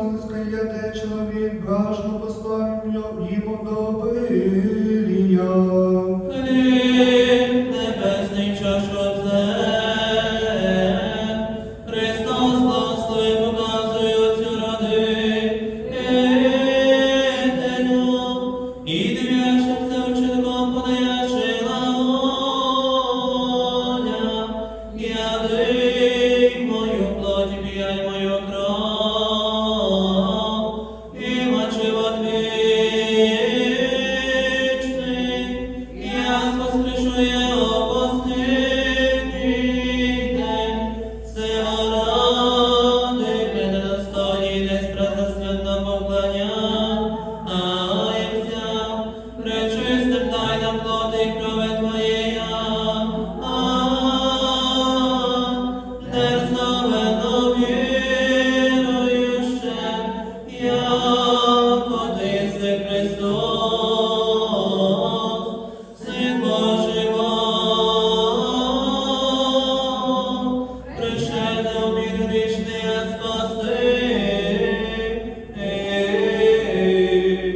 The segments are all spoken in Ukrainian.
Ангельская, де чоловік, гажно поставив йому до обилія.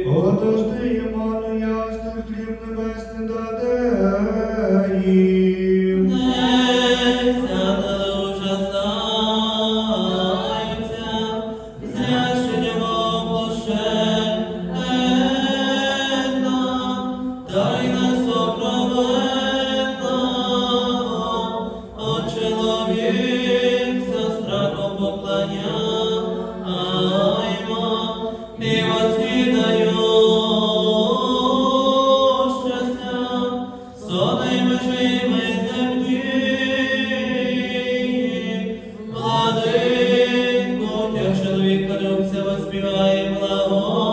Отож ти, Єману, ясний хліб небесний даде. 너